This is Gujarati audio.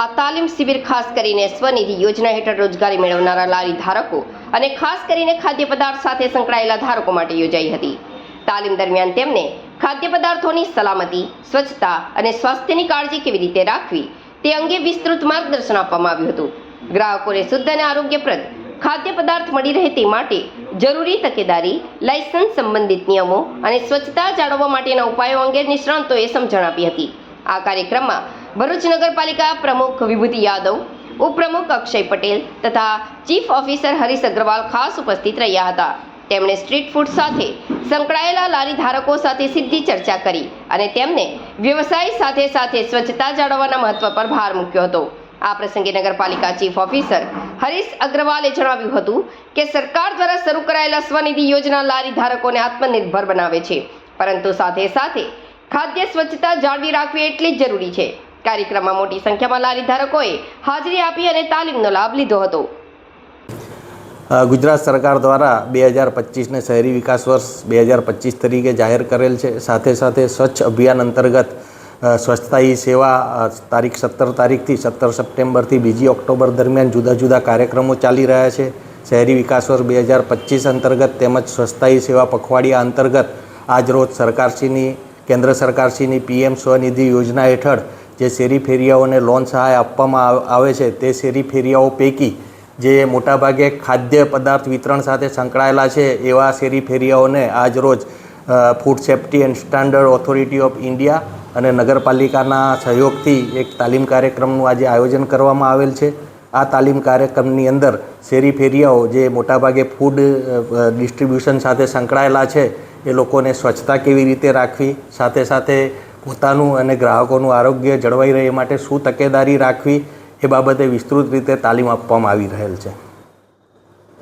આ તાલીમ શિબિર ખાસ કરીને સ્વનિધિ યોજના હેઠળ રોજગારી મેળવનારા લારી ધારકો અને ખાસ કરીને ખાદ્ય પદાર્થ સાથે સંકળાયેલા ધારકો માટે યોજાઈ હતી. તાલીમ દરમિયાન તેમને ખાદ્ય પદાર્થોની સલામતી, સ્વચ્છતા અને સ્વાસ્થ્યની કાળજી કેવી રીતે રાખવી તે અંગે વિસ્તૃત માર્ગદર્શન આપવામાં આવ્યું હતું. ગ્રાહકોને શુદ્ધ અને આરોગ્યપ્રદ ખાદ્ય પદાર્થ મળી રહે તે માટે જરૂરી તકેદારી, લાયસન્સ સંબંધિત નિયમો અને સ્વચ્છતા જાળવવા માટેના ઉપાયો અંગે નિષ્ણાંતોએ સમજણ આપી હતી. આ કાર્યક્રમમાં ભરૂચ નગરપાલિકા પ્રમુખ વિભૂતિ યાદવ, ઉપપ્રમુખ અક્ષય પટેલ તથા ચીફ ઓફિસર હરીશ અગ્રવાલ ખાસ ઉપસ્થિત રહ્યા હતા. તેમણે સ્ટ્રીટ ફૂડ સાથે સંકળાયેલા લારી ધારકો સાથે સીધી ચર્ચા કરી અને તેમને વ્યવસાય સાથે સાથે સ્વચ્છતા જાળવવાના મહત્વ પર ભાર મૂક્યો હતો. આ પ્રસંગે નગરપાલિકા ચીફ ઓફિસર હરીશ અગ્રવાલે જણાવ્યું હતું કે સરકાર દ્વારા શરૂ કરાયેલા સ્વનિધિ યોજના લારી ધારકોને આત્મનિર્ભર બનાવે છે. પરંતુ સાથે સાથે ખાદ્ય સ્વચ્છતા જાળવી રાખવી એટલી જ જરૂરી છે. કાર્યક્રમમાં મોટી સંખ્યામાં લારી ધારકોએ હાજરી આપી અને તાલીમનો લાભ લીધો હતો. ગુજરાત સરકાર દ્વારા બે હજાર પચીસને શહેરી વિકાસ વર્ષ બે હજાર પચીસ તરીકે જાહેર કરેલ છે. સાથે સાથે સ્વચ્છ અભિયાન અંતર્ગત સ્વચ્છતા હી સેવા તારીખ સત્તર તારીખથી સત્તર સપ્ટેમ્બરથી બીજી ઓક્ટોબર દરમિયાન જુદા જુદા કાર્યક્રમો ચાલી રહ્યા છે. શહેરી વિકાસ વર્ષ બે હજાર પચીસ અંતર્ગત તેમજ સ્વચ્છતા સેવા પખવાડિયા અંતર્ગત આજરોજ સરકારશ્રીની, કેન્દ્ર સરકારશ્રીની પીએમ સ્વનિધિ યોજના હેઠળ જે શેરી ફેરિયાઓને લોન સહાય આપવામાં આવે છે, તે શેરી ફેરિયાઓ પૈકી જે મોટાભાગે ખાદ્ય પદાર્થ વિતરણ સાથે સંકળાયેલા છે, એવા શેરી ફેરિયાઓને આજ રોજ food safety and standard authority of India અને નગરપાલિકાના સહયોગથી એક તાલીમ કાર્યક્રમનું આજે આયોજન કરવામાં આવેલ છે. આ તાલીમ કાર્યક્રમની અંદર શેરી ફેરિયાઓ જે મોટાભાગે ફૂડ ડિસ્ટ્રીબ્યુશન સાથે સંકળાયેલા છે, એ લોકોને સ્વચ્છતા કેવી રીતે રાખવી, સાથે સાથે પોતાનું અને ગ્રાહકોનું આરોગ્ય જળવાઈ રહે એ માટે શું તકેદારી રાખવી એ બાબતે વિસ્તૃત રીતે તાલીમ આપવામાં આવી રહેલ છે.